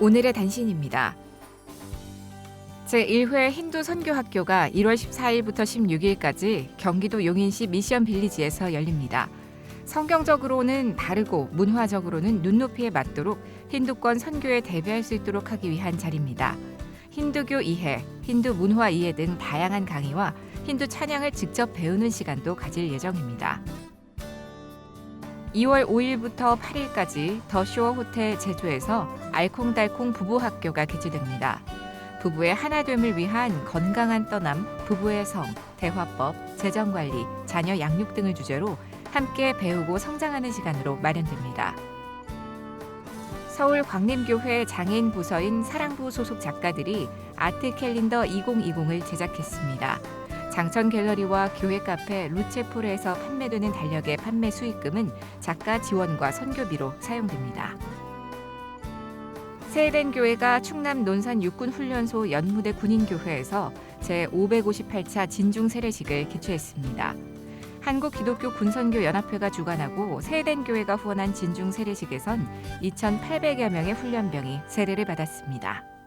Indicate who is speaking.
Speaker 1: 오늘의 단신입니다. 제1회 힌두 선교학교가 1월 14일부터 16일까지 경기도 용인시 미션 빌리지에서 열립니다. 성경적으로는 바르고 문화적으로는 눈높이에 맞도록 힌두권 선교에 대비할 수 있도록 하기 위한 자리입니다. 힌두교 이해, 힌두 문화 이해 등 다양한 강의와 힌두 찬양을 직접 배우는 시간도 가질 예정입니다. 2월 5일부터 8일까지 더 쇼어 호텔 제주에서 알콩달콩 부부 학교가 개최됩니다. 부부의 하나됨을 위한 건강한 떠남, 부부의 성, 대화법, 재정관리, 자녀 양육 등을 주제로 함께 배우고 성장하는 시간으로 마련됩니다. 서울 광림교회 장애인 부서인 사랑부 소속 작가들이 아트 캘린더 2020을 제작했습니다. 장천 갤러리와 교회 카페 루체포르에서 판매되는 달력의 판매 수익금은 작가 지원과 선교비로 사용됩니다. 세eden 교회가 충남 논산 육군 훈련소 연무대 군인교회에서 제 558차 진중 세례식을 개최했습니다. 한국 기독교 군선교 연합회가 주관하고 세eden 교회가 후원한 진중 세례식에선 2,800여 명의 훈련병이 세례를 받았습니다.